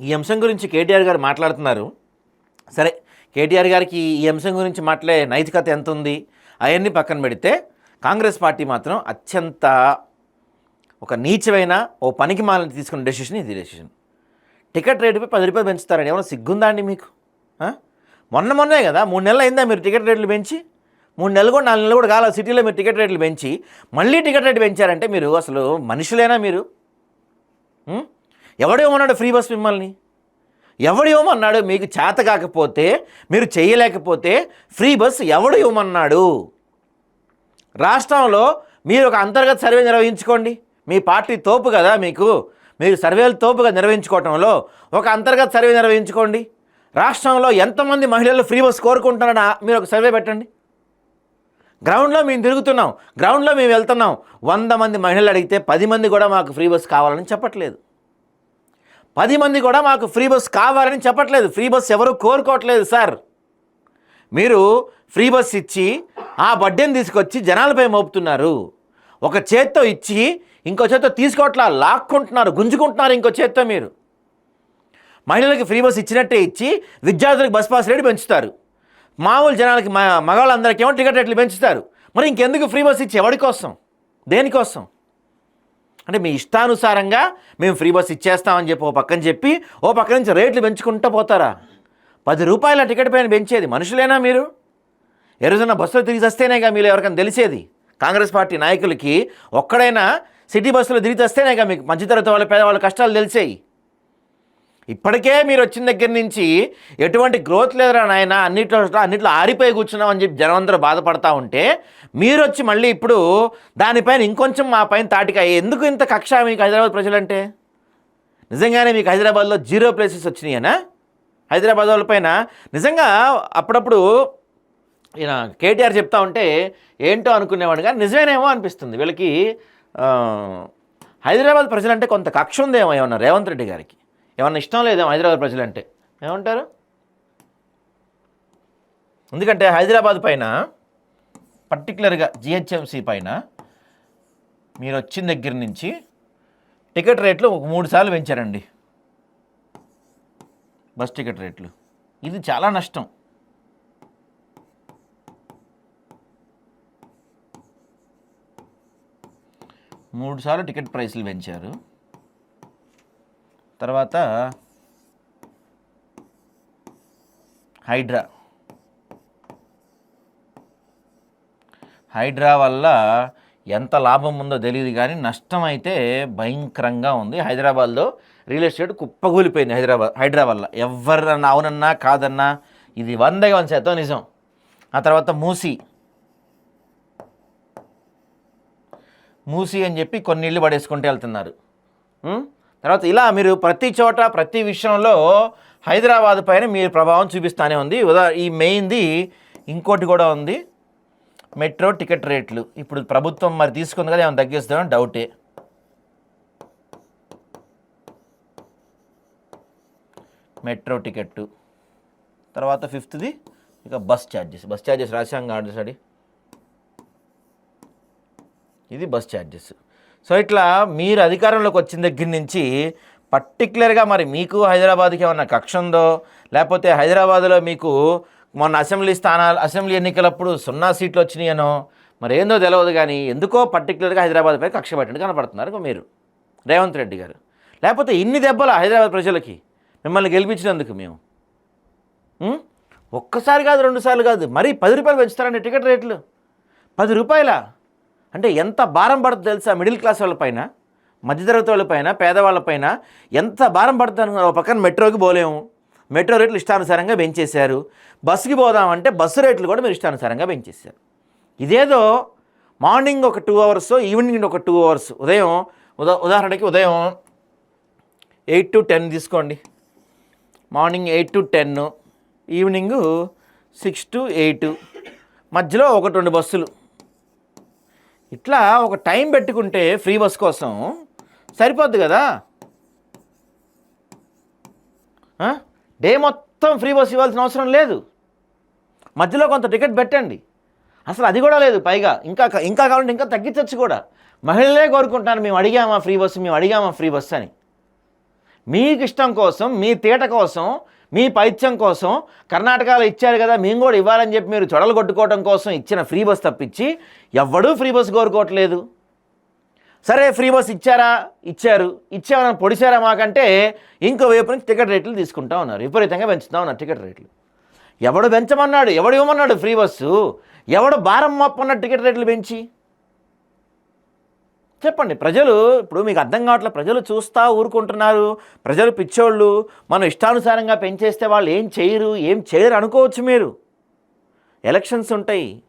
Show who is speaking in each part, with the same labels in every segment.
Speaker 1: ఈ అంశం గురించి కేటీఆర్ గారు మాట్లాడుతున్నారు. సరే కేటీఆర్ గారికి ఈ అంశం గురించి మాట్లాడే నైతికత ఎంత ఉంది అవన్నీ పక్కన పెడితే కాంగ్రెస్ పార్టీ మాత్రం అత్యంత ఒక నీచమైన ఓ పనికి మాలని తీసుకున్న డెసిషన్ ఇది డెసిషన్ టికెట్ రేటుపై పది రూపాయలు పెంచుతారని ఏమైనా సిగ్గుందా అండి మీకు? మొన్న మొన్నే కదా మూడు నెలలు అయిందా మీరు టికెట్ రేట్లు పెంచి? మూడు నెలలు కూడా నాలుగు నెలలు కూడా కాల సిటీలో మీరు టికెట్ రేట్లు పెంచి మళ్ళీ టికెట్ రేటు పెంచారంటే మీరు అసలు మనుషులేనా మీరు? ఎవడేమన్నాడు ఫ్రీ బస్ మిమ్మల్ని? ఎవడు ఇవ్వమన్నాడు మీకు చేత కాకపోతే మీరు చేయలేకపోతే ఫ్రీ బస్ ఎవడు ఇవ్వమన్నాడు రాష్ట్రంలో మీరు ఒక అంతర్గత సర్వే నిర్వహించుకోండి. మీ పార్టీ తోపు కదా మీకు. మీరు సర్వేలు తోపుగా నిర్వహించుకోవటంలో ఒక అంతర్గత సర్వే నిర్వహించుకోండి. రాష్ట్రంలో ఎంతమంది మహిళలు ఫ్రీ బస్ కోరుకుంటున్నారని మీరు ఒక సర్వే పెట్టండి. గ్రౌండ్లో మేము తిరుగుతున్నాం. గ్రౌండ్లో మేము వెళ్తున్నాం. వంద మంది మహిళలు అడిగితే పది మంది కూడా మాకు ఫ్రీ బస్ కావాలని చెప్పట్లేదు. పది మంది కూడా మాకు ఫ్రీ బస్ కావాలని చెప్పట్లేదు. ఫ్రీ బస్ ఎవరు కోరుకోవట్లేదు సార్. మీరు ఫ్రీ బస్ ఇచ్చి ఆ బడ్డెని తీసుకొచ్చి జనాలపై మోపుతున్నారు. ఒక చేత్తో ఇచ్చి ఇంకో చేత్తో తీసుకోవట్లా లాక్కుంటున్నారు గుంజుకుంటున్నారు ఇంకో చేత్తో మీరు. మహిళలకి ఫ్రీ బస్ ఇచ్చినట్టే ఇచ్చి విద్యార్థులకు బస్ పాస్ రేటు పెంచుతారు. మామూలు జనాలకి మ మగవాళ్ళందరికీ ఏమో టికెట్ రేట్లు పెంచుతారు. మరి ఇంకెందుకు ఫ్రీ బస్ ఇచ్చి ఎవరి కోసం? దేనికోసం? అంటే మీ ఇష్టానుసారంగా మేము ఫ్రీ బస్ ఇచ్చేస్తామని చెప్పి ఓ పక్కన చెప్పి ఓ పక్క నుంచి రేట్లు పెంచుకుంటూ పోతారా? పది రూపాయల టికెట్ పైన పెంచేది మనుషులేనా మీరు? ఏ బస్సులు బస్సులో తిరిగి వస్తేనేగా మీరు ఎవరికైనా తెలిసేది. కాంగ్రెస్ పార్టీ నాయకులకి ఒక్కడైనా సిటీ బస్సులో తిరిగి వస్తేనేగా మీకు మధ్యతరగతి వాళ్ళ పేదవాళ్ళ కష్టాలు తెలిసాయి. ఇప్పటికే మీరు వచ్చిన దగ్గర నుంచి ఎటువంటి గ్రోత్ లేదురా నాయన అన్నిట్లో అన్నిట్లో ఆరిపోయి కూర్చున్నాం అని చెప్పి జనమందరూ బాధపడతా ఉంటే మీరు వచ్చి మళ్ళీ ఇప్పుడు దానిపైన ఇంకొంచెం మా పైన తాటిక ఎందుకు ఇంత కక్ష మీకు హైదరాబాద్ ప్రజలంటే? నిజంగానే మీకు హైదరాబాద్లో జీరో ప్లేసెస్ వచ్చినాయనా? హైదరాబాద్ వాళ్ళపైన నిజంగా అప్పుడప్పుడు ఈయన కేటీఆర్ చెప్తా ఉంటే ఏంటో అనుకునేవాడు కానీ నిజమేనేమో అనిపిస్తుంది. వీళ్ళకి హైదరాబాద్ ప్రజలంటే కొంత కక్ష ఉందేమో ఏమన్నా రేవంత్ రెడ్డి గారికి? ఏమన్నా ఇష్టం లేదేమో హైదరాబాద్ ప్రజలంటే? ఏమంటారు? ఎందుకంటే హైదరాబాద్ పైన పర్టికులర్గా జిహెచ్ఎంసీ పైన మీరు వచ్చిన దగ్గర నుంచి టికెట్ రేట్లు ఒక మూడు సార్లు పెంచారండి. బస్ టికెట్ రేట్లు. ఇది చాలా నష్టం. మూడు సార్లు టికెట్ ప్రైస్లు పెంచారు. తర్వాత హైడ్రా. హైడ్రా వల్ల ఎంత లాభం ఉందో తెలియదు కానీ నష్టం అయితే భయంకరంగా ఉంది. హైదరాబాద్లో రియల్ ఎస్టేట్ కుప్పగూలిపోయింది హైదరాబాద్ హైదరాబాద్లో ఎవరన్నా అవునన్నా కాదన్నా ఇది వందగా వంద శాతం నిజం. ఆ తర్వాత మూసి. మూసి అని చెప్పి కొన్ని ఇళ్ళు పడేసుకుంటూ వెళ్తున్నారు. తర్వాత ఇలా మీరు ప్రతి చోట ప్రతి విషయంలో హైదరాబాద్ పైన మీరు ప్రభావం చూపిస్తానే ఉంది. ఉదా ఈ మెయిన్ది ఇంకోటి కూడా ఉంది. మెట్రో టికెట్ రేట్లు. ఇప్పుడు ప్రభుత్వం మరి తీసుకుంది కదా ఏమైనా తగ్గిస్తుందని డౌటే. Metro ticket. తర్వాత ఫిఫ్త్ది ఇక బస్ ఛార్జెస్. బస్ ఛార్జెస్ రాశాం కాదు సడి ఇది బస్ ఛార్జెస్. సో ఇట్లా మీరు అధికారంలోకి వచ్చిన దగ్గర నుంచి పర్టికులర్గా మరి మీకు హైదరాబాద్కి ఏమన్నా కక్ష ఉందో లేకపోతే హైదరాబాద్లో మీకు మొన్న అసెంబ్లీ స్థానాలు అసెంబ్లీ ఎన్నికలప్పుడు సున్నా సీట్లు వచ్చినాయనో మరి ఏందో తెలియదు కానీ ఎందుకో పర్టికులర్గా హైదరాబాద్ పై కక్ష పెట్టండి కనపడుతున్నారు మీరు రేవంత్ రెడ్డి గారు. లేకపోతే ఇన్ని దెబ్బలు హైదరాబాద్ ప్రజలకి మిమ్మల్ని గెలిపించినందుకు మేము? ఒక్కసారి కాదు రెండుసార్లు కాదు మరీ పది రూపాయలు పెంచుతారండి టికెట్ రేట్లు. పది రూపాయల? అంటే ఎంత భారం పడుతుంది తెలుసా? మిడిల్ క్లాస్ వాళ్ళపైన మధ్యతరగతి వాళ్ళపైన పేదవాళ్ళపైన ఎంత భారం పడుతుంది అనుకున్నారు. ఒక పక్కన మెట్రోకి పోలేము. మెట్రో రేట్లు ఇష్టానుసారంగా పెంచేశారు. బస్సుకి పోదామంటే బస్సు రేట్లు కూడా మీరు ఇష్టానుసారంగా పెంచేశారు. ఇదేదో మార్నింగ్ ఒక టూ అవర్స్ ఈవినింగ్ ఒక టూ అవర్స్. ఉదయం ఉదా ఉదాహరణకి ఉదయం ఎయిట్ టు టెన్ తీసుకోండి. Morning eight to ten evening six to eight. మధ్యలో ఒకటి రెండు బస్సులు. ఇట్లా ఒక టైం పెట్టుకుంటే ఫ్రీ బస్ కోసం సరిపోద్ది కదా? డే మొత్తం ఫ్రీ బస్ ఇవ్వాల్సిన అవసరం లేదు. మధ్యలో కొంత టికెట్ పెట్టండి. అసలు అది కూడా లేదు పైగా. ఇంకా ఇంకా కావాలంటే ఇంకా తగ్గించవచ్చు కూడా. మహిళలే కోరుకుంటున్నారు మేము అడిగామా ఫ్రీ బస్సు మేము అడిగామా ఫ్రీ బస్ అని. మీకు ఇష్టం కోసం మీ తీట కోసం మీ పైత్యం కోసం కర్ణాటకలో ఇచ్చారు కదా మేము కూడా ఇవ్వాలని చెప్పి మీరు చొడలు కొట్టుకోవడం కోసం ఇచ్చిన ఫ్రీ బస్ తప్పించి ఎవ్వడూ ఫ్రీ బస్ కోరుకోవట్లేదు. సరే ఫ్రీ బస్ ఇచ్చారా? ఇచ్చారు. ఇచ్చామని పొడిచారా మాకంటే ఇంకో వైపు నుంచి టికెట్ రేట్లు తీసుకుంటా ఉన్నారు. విపరీతంగా పెంచుతా ఉన్నారు టికెట్ రేట్లు. ఎవడు పెంచమన్నాడు? ఎవడు ఇవ్వమన్నాడు ఫ్రీ బస్సు? ఎవడు భారం మోపమన్నాడు టికెట్ రేట్లు పెంచి? చెప్పండి. ప్రజలు ఇప్పుడు మీకు అర్థం కావట్లే. ప్రజలు చూస్తా ఊరుకుంటున్నారు. ప్రజలు పిచ్చోళ్ళు. మనం ఇష్టానుసారంగా పెంచేస్తే వాళ్ళు ఏం చేయరు ఏం చేయరు అనుకోవచ్చు మీరు. ఎలక్షన్స్ ఉంటాయి.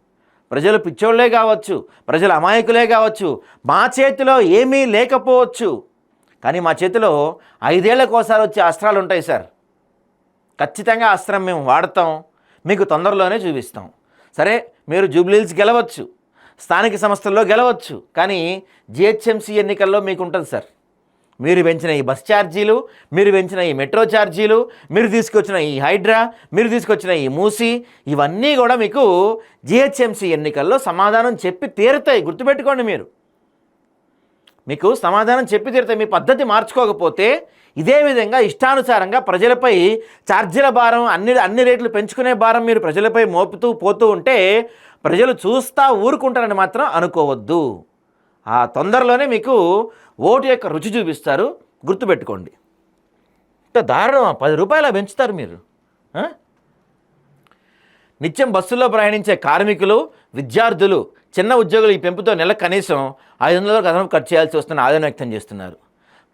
Speaker 1: ప్రజలు పిచ్చోళ్ళే కావచ్చు ప్రజలు అమాయకులే కావచ్చు మా చేతిలో ఏమీ లేకపోవచ్చు. కానీ మా చేతిలో ఐదేళ్ళకోసారి వచ్చే అస్త్రాలు ఉంటాయి సార్. ఖచ్చితంగా అస్త్రం మేము వాడతాం మీకు తొందరలోనే చూపిస్తాం. సరే మీరు జూబ్లీల్స్ గెలవచ్చు స్థానిక సంస్థల్లో గెలవచ్చు కానీ జిహెచ్ఎంసీ ఎన్నికల్లో మీకు ఉంటుంది సార్. మీరు పెంచిన ఈ బస్ ఛార్జీలు మీరు పెంచిన ఈ మెట్రో ఛార్జీలు మీరు తీసుకొచ్చిన ఈ హైడ్రా మీరు తీసుకొచ్చిన ఈ మూసి ఇవన్నీ కూడా మీకు జిహెచ్ఎంసీ ఎన్నికల్లో సమాధానం చెప్పి తీరుతాయి. గుర్తుపెట్టుకోండి మీరు. మీకు సమాధానం చెప్పి తీరుతాయి. మీ పద్ధతి మార్చుకోకపోతే ఇదే విధంగా ఇష్టానుసారంగా ప్రజలపై ఛార్జీల భారం అన్ని అన్ని రేట్లు పెంచుకునే భారం మీరు ప్రజలపై మోపుతూ పోతూ ఉంటే ప్రజలు చూస్తా ఊరుకుంటారని మాత్రం అనుకోవద్దు. ఆ తొందరలోనే మీకు ఓటు యొక్క రుచి చూపిస్తారు. గుర్తుపెట్టుకోండి. ఇంత దారుణం పది రూపాయల పెంచుతారు మీరు. నిత్యం బస్సుల్లో ప్రయాణించే కార్మికులు విద్యార్థులు చిన్న ఉద్యోగులు ఈ పెంపుతో నెల కనీసం ఐదు వందల వరకు ఖర్చు చేయాల్సి వస్తున్న ఆదాయం వ్యక్తం చేస్తున్నారు.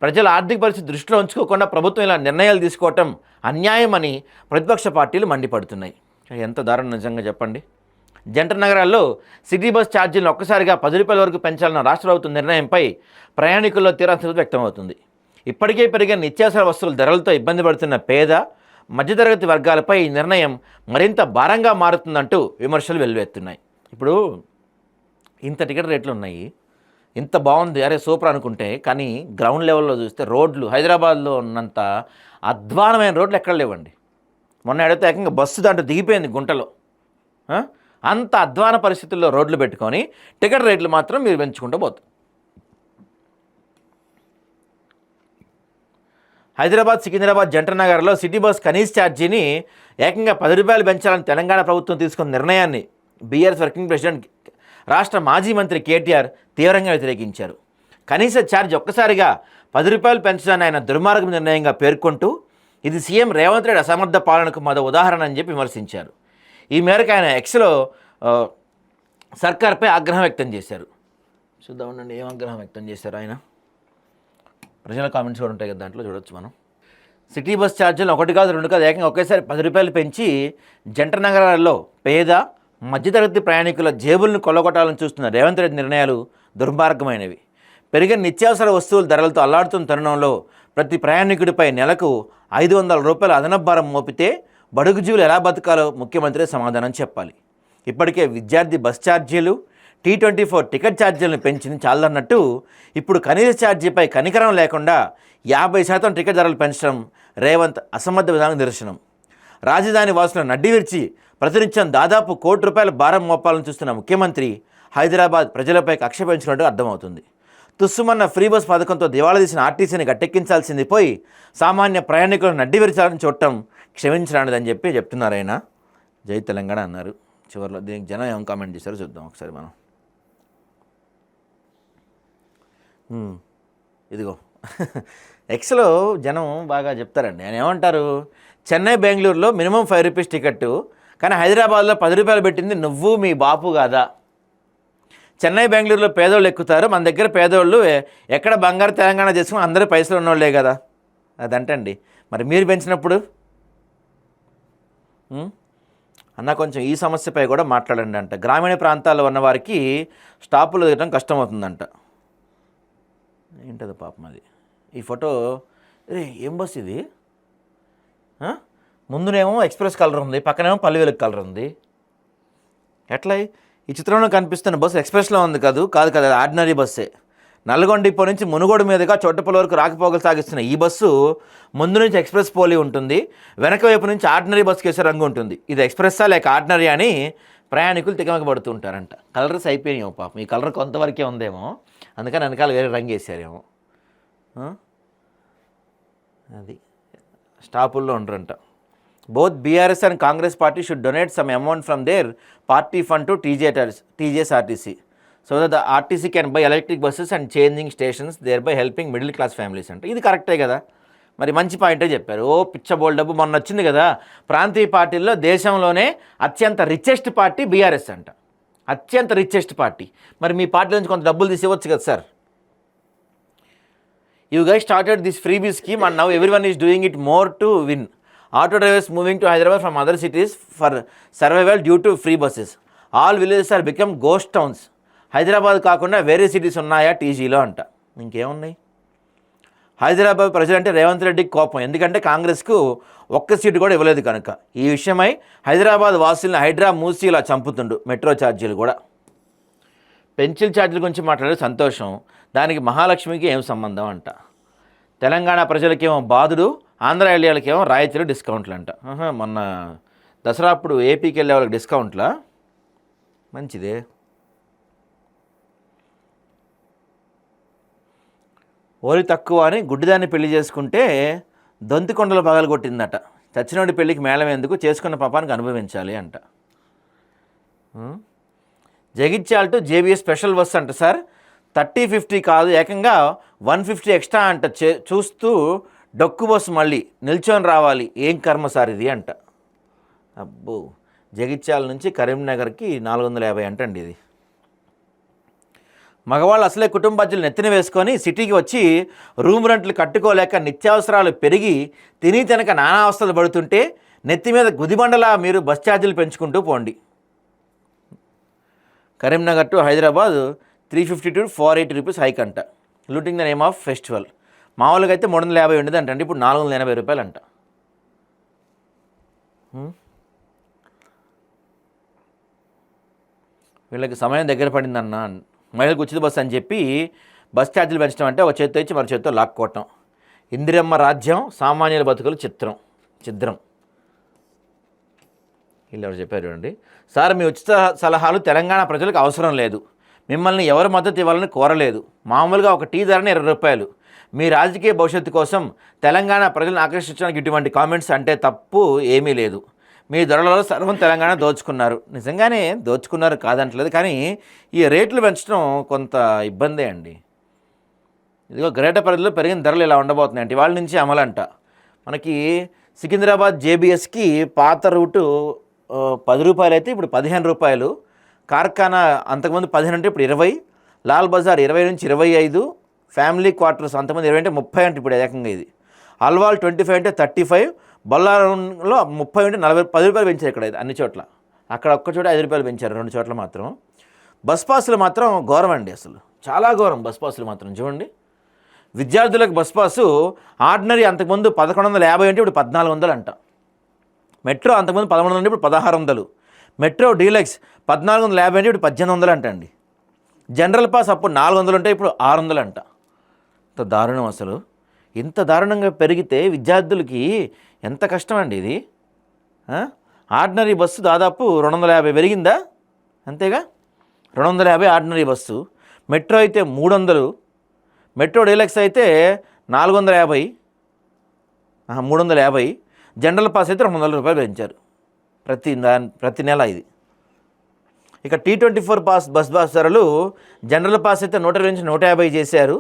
Speaker 1: ప్రజల ఆర్థిక పరిస్థితి దృష్టిలో ఉంచుకోకుండా ప్రభుత్వం ఇలా నిర్ణయాలు తీసుకోవటం అన్యాయమని ప్రతిపక్ష పార్టీలు మండిపడుతున్నాయి. ఎంత దారుణం నిజంగా చెప్పండి. జంట నగరాల్లో సిటీ బస్ ఛార్జీలను ఒక్కసారిగా పది రూపాయల వరకు పెంచాలన్న రాష్ట్ర ప్రభుత్వం నిర్ణయంపై ప్రయాణికుల్లో తీవ్ర వ్యక్తమవుతుంది. ఇప్పటికే పెరిగిన నిత్యావసర వస్తువుల ధరలతో ఇబ్బంది పడుతున్న పేద మధ్యతరగతి వర్గాలపై ఈ నిర్ణయం మరింత భారంగా మారుతుందంటూ విమర్శలు వెల్లువెత్తున్నాయి. ఇప్పుడు ఇంత టికెట్ రేట్లు ఉన్నాయి. ఇంత బాగుంది. అరే సూపర్ అనుకుంటే కానీ గ్రౌండ్ లెవెల్లో చూస్తే రోడ్లు హైదరాబాద్లో ఉన్నంత అధ్వానమైన రోడ్లు ఎక్కడ లేవండి. మొన్న ఎడితే ఏకంగా బస్సు దాంట్లో దిగిపోయింది గుంటలో. అంత అధ్వాన పరిస్థితుల్లో రోడ్లు పెట్టుకొని టికెట్ రేట్లు మాత్రం మీరు పెంచుకుంటూ పోతుంది హైదరాబాద్ సికింద్రాబాద్ జంట నగర్లో సిటీ బస్ కనీస ఛార్జీని ఏకంగా పది రూపాయలు పెంచాలని తెలంగాణ ప్రభుత్వం తీసుకున్న నిర్ణయాన్ని బీఆర్ఎస్ వర్కింగ్ ప్రెసిడెంట్ రాష్ట్ర మాజీ మంత్రి కేటీఆర్ తీవ్రంగా వ్యతిరేకించారు. కనీస ఛార్జ్ ఒక్కసారిగా పది రూపాయలు పెంచడాన్ని ఆయన దుర్మార్గం నిర్ణయంగా పేర్కొంటూ ఇది సీఎం రేవంత్ రెడ్డి అసమర్థ పాలనకు మరో ఉదాహరణ అని చెప్పి విమర్శించారు. ఈ మేరకు ఆయన ఎక్స్లో సర్కార్పై ఆగ్రహం వ్యక్తం చేశారు. చూద్దాం ఉండండి ఏం ఆగ్రహం వ్యక్తం చేశారు ఆయన? ప్రజల కామెంట్స్ కూడా ఉంటాయి కదా దాంట్లో చూడొచ్చు మనం. సిటీ బస్ ఛార్జీలు ఒకటి కాదు రెండు కాదు ఏకంగా ఒకేసారి పది రూపాయలు పెంచి జంట నగరాల్లో పేద మధ్యతరగతి ప్రయాణికుల జేబులను కొల్లగొట్టాలని చూస్తున్న రేవంత్ రెడ్డి నిర్ణయాలు దుర్మార్గమైనవి. పెరిగిన నిత్యావసర వస్తువుల ధరలతో అల్లాడుతున్న తరుణంలో ప్రతి ప్రయాణికుడిపై నెలకు ఐదు వందల రూపాయల అదనపు భారం మోపితే బడుగు జీవులు ఎలా బతకాలో ముఖ్యమంత్రి సమాధానం చెప్పాలి. ఇప్పటికే విద్యార్థి బస్ ఛార్జీలు టీ ట్వంటీ ఫోర్ టికెట్ ఛార్జీలను పెంచింది చాలన్నట్టు ఇప్పుడు కనీస ఛార్జీపై కనికరం లేకుండా యాభై శాతం టికెట్ ధరలు పెంచడం రేవంత్ అసమర్థ విధానం నిదర్శనం రాజధాని వాసులను నడ్డి విరిచి ప్రతినిత్యం దాదాపు కోటి రూపాయల భారం మోపాలని చూస్తున్న ముఖ్యమంత్రి హైదరాబాద్ ప్రజలపై కక్ష పెంచినట్టు అర్థమవుతుంది. తుస్సుమన్న ఫ్రీ బస్ పథకంతో దివాళా తీసిన ఆర్టీసీని గట్టెక్కించాల్సింది పోయి సామాన్య ప్రయాణికులను నడ్డి విరిచాలని చూడటం క్షమించరానిదని చెప్పి చెప్తున్నారు ఆయన. జై తెలంగాణ అన్నారు. చివరిలో దీనికి జనం ఏం కామెంట్ చేశారో చూద్దాం ఒకసారి మనం. ఇదిగో. ఎక్స్లో జనం బాగా చెప్తారండి. ఆయన ఏమంటారు? చెన్నై బెంగళూరులో మినిమం ఫైవ్ రూపీస్ టికెట్ కానీ హైదరాబాద్లో పది రూపాయలు పెట్టింది నువ్వు మీ బాపు కాదా? చెన్నై బెంగళూరులో పేదోళ్ళు ఎక్కుతారు. మన దగ్గర పేదోళ్ళు ఎక్కడ బంగారు తెలంగాణ చేసుకుని అందరూ పైసలు ఉన్నోళ్ళే కదా? అదంటండి మరి మీరు పెంచినప్పుడు? అన్న కొంచెం ఈ సమస్యపై కూడా మాట్లాడండి అంట. గ్రామీణ ప్రాంతాల్లో ఉన్నవారికి స్టాపులు ఇవ్వడం కష్టమవుతుందంట. ఏంటది పాపం అది? ఈ ఫోటో రే ఏం బస్ ఇది? ముందునేమో ఎక్స్ప్రెస్ కలర్ ఉంది పక్కనేమో పల్లి కలర్ ఉంది. ఎట్లా? ఈ చిత్రంలో కనిపిస్తున్న బస్సు ఎక్స్ప్రెస్లో ఉంది కాదు కాదు కదా ఆర్డినరీ బస్సే. నల్గొండ ఇప్పటి నుంచి మునుగోడు మీదుగా చోటపల్లి వరకు రాకపోకలు సాగిస్తున్న ఈ బస్సు ముందు నుంచి ఎక్స్ప్రెస్ పోలి ఉంటుంది. వెనక వైపు నుంచి ఆర్డినరీ బస్సు కేసే రంగు ఉంటుంది. ఇది ఎక్స్ప్రెస్సా లేక ఆర్డినరీ అని ప్రయాణికులు తికమక ఉంటారంట కలర్స్ అయిపోయినాయి పాపం. ఈ కలర్ కొంతవరకే ఉందేమో. అందుకని వెనకాల వేరే రంగు వేసారేమో. అది స్టాపుల్లో ఉండరంట. Both BRS and Congress party should donate some amount from their party fund to టీజేటర్స్ TGSRTC so that the RTC can buy electric buses and changing stations thereby helping middle class families అంటే. ఇది కరెక్టే కదా? మరి మంచి పాయింటే చెప్పారు. ఓ పిచ్చబోల్ డబ్బు మొన్న వచ్చింది కదా? ప్రాంతీయ పార్టీల్లో దేశంలోనే అత్యంత రిచెస్ట్ పార్టీ బీఆర్ఎస్ అంట. అత్యంత రిచెస్ట్ పార్టీ. మరి మీ పార్టీ నుంచి కొంత డబ్బులు తీసి ఇవ్వచ్చు కదా sir? You guy started this freebie scheme and now everyone is doing it more to win auto drivers moving to Hyderabad from other cities for survival due to free buses all villages are become ghost towns Hyderabad కాకుండా వేరే cities ఉన్నాయా టీజీలో అంట. ఇంకేమున్నాయి? హైదరాబాద్ ప్రజలు అంటే రేవంత్ రెడ్డికి కోపం. ఎందుకంటే కాంగ్రెస్కు ఒక్క సీటు కూడా ఇవ్వలేదు కనుక. ఈ విషయమై హైదరాబాద్ వాసుల్ని హైడ్రా మూసి ఇలా చంపుతుండు మెట్రో ఛార్జీలు కూడా. పెన్సిల్ ఛార్జీల గురించి మాట్లాడే సంతోషం. దానికి మహాలక్ష్మికి ఏం సంబంధం అంట. తెలంగాణ ప్రజలకేమో బాధుడు ఆంధ్ర ఏరియాలకేమో రాయితీలు డిస్కౌంట్లు అంట మొన్న దసరా అప్పుడు ఏపీకి వెళ్ళే వాళ్ళకి డిస్కౌంట్లా? మంచిదే. ఓరి తక్కువ అని గుడ్డిదాన్ని పెళ్ళి చేసుకుంటే దొంతికొండలు పగలగొట్టిందట చచ్చినోడి పెళ్ళికి మేళం ఎందుకు? చేసుకున్న పాపానికి అనుభవించాలి అంట. ఉం? టు జేబీఎస్ స్పెషల్ బస్ అంట సార్. థర్టీ ఫిఫ్టీ కాదు ఏకంగా వన్ ఫిఫ్టీ ఎక్స్ట్రా అంట. చే చూస్తూ డొక్కు బస్సు మళ్ళీ నిల్చొని రావాలి. ఏం కర్మ సార్ ఇది అంట. అబ్బో జగిత్యాల నుంచి కరీంనగర్కి నాలుగు వందల యాభై అంటండి ఇది. మగవాళ్ళు అసలే కుటుంబాజ్యులు నెత్తిన వేసుకొని సిటీకి వచ్చి రూమ్ రెంట్లు కట్టుకోలేక నిత్యావసరాలు పెరిగి తిని తినక నానా అవస్థలు పడుతుంటే నెత్తి మీద గుదిబండలా మీరు బస్ ఛార్జీలు పెంచుకుంటూ పోండి. Karimnagar to Hyderabad three fifty to four eighty rupees hike అంట. Looting the name of festival మామూలుగా అయితే మూడు వందల యాభై ఉండేది అంటే ఇప్పుడు నాలుగు వందల ఎనభై రూపాయలు అంట. వీళ్ళకి సమయం దగ్గర పడిందన్న మహిళలకు ఉచిత బస్సు అని చెప్పి బస్ ఛార్జీలు పెంచడం అంటే ఒక చేత్తో ఇచ్చి మరో చేత్తో లాక్కోవటం. ఇందిరమ్మ రాజ్యం సామాన్యుల బతుకులు చిత్రం చిత్రం వీళ్ళు ఎవరు చెప్పారు చూడండి. సార్ మీ ఉచిత సలహాలు తెలంగాణ ప్రజలకు అవసరం లేదు. మిమ్మల్ని ఎవరు మద్దతు ఇవ్వాలని కోరలేదు. మామూలుగా ఒక టీ ధరని ఇరవై రూపాయలు. మీ రాజకీయ భవిష్యత్తు కోసం తెలంగాణ ప్రజలను ఆకర్షించడానికి ఇటువంటి కామెంట్స్ అంటే తప్పు ఏమీ లేదు. మీ ధరలలో సర్వం తెలంగాణ దోచుకున్నారు. నిజంగానే దోచుకున్నారు కాదంటలేదు కానీ ఈ రేట్లు పెంచడం కొంత ఇబ్బందే అండి. ఇదిగో గ్రేట పరిధిలో పెరిగిన ధరలు ఇలా ఉండబోతున్నాయి అంటే వాళ్ళ నుంచి అమలంట. మనకి సికింద్రాబాద్ జేబీఎస్కి పాత రూటు పది రూపాయలు అయితే ఇప్పుడు పదిహేను రూపాయలు. కార్ఖానా అంతకుముందు పదిహేను అంటే ఇప్పుడు ఇరవై. లాల్ బజార్ ఇరవై నుంచి ఇరవై ఐదు. ఫ్యామిలీ క్వార్టర్స్ అంతకుముందు ఇరవై అంటే ముప్పై అంటే ఇప్పుడు ఏకంగా ఇది. అల్వాల్ ట్వంటీ ఫైవ్ అంటే థర్టీ ఫైవ్. బొల్లారంలో ముప్పై ఉంటే నలభై పది రూపాయలు పెంచారు ఇక్కడ అన్ని చోట్ల. అక్కడ ఒక్క చోట ఐదు రూపాయలు పెంచారు రెండు చోట్ల మాత్రం. బస్ పాసులు మాత్రం ఘోరం అండి అసలు. చాలా ఘోరం బస్ పాసులు మాత్రం చూడండి. విద్యార్థులకు బస్ పాసు ఆర్డినరీ అంతకుముందు పదకొండు వందల యాభై అంటే ఇప్పుడు పద్నాలుగు వందలు అంట. మెట్రో అంతకుముందు పదమూడు వందలు ఇప్పుడు పదహారు వందలు. మెట్రో డీలక్స్ పద్నాలుగు వందల యాభై అంటే ఇప్పుడు పద్దెనిమిది వందలు అంట అండి జనరల్ పాస్ అప్పుడు నాలుగు వందలు ఉంటే ఇప్పుడు ఆరు వందలు అంట. దారుణం అసలు. ఇంత దారుణంగా పెరిగితే విద్యార్థులకి ఎంత కష్టం అండి ఇది ఆర్డినరీ బస్సు దాదాపు రెండు వందల యాభై పెరిగిందా? అంతేగా? రెండు వందల యాభై ఆర్డినరీ బస్సు. మెట్రో అయితే మూడు వందలు మెట్రో డీలక్స్ అయితే నాలుగు వందల యాభై. మూడు వందల యాభై. జనరల్ పాస్ అయితే రెండు వందల రూపాయలు పెంచారు. ప్రతి దాని ప్రతి నెల ఇది. ఇక T twenty four pass bus pass ధరలు జనరల్ పాస్ అయితే నూట ఇరవై నుంచి నూట యాభై చేశారు.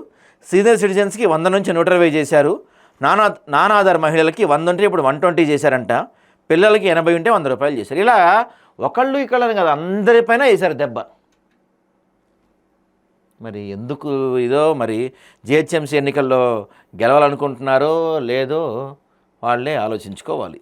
Speaker 1: సీనియర్ సిటిజన్స్కి వంద నుంచి నూట ఇరవై చేశారు. నానా నానాధార మహిళలకి వంద ఉంటే ఇప్పుడు వన్ ట్వంటీ చేశారంట. పిల్లలకి ఎనభై ఉంటే వంద రూపాయలు చేశారు. ఇలా ఒకళ్ళు ఇక్కడ కదా అందరిపైన వేశారు దెబ్బ. మరి ఎందుకు ఇదో మరి జిహెచ్ఎంసీ ఎన్నికల్లో గెలవాలనుకుంటున్నారో లేదో వాళ్ళే ఆలోచించుకోవాలి.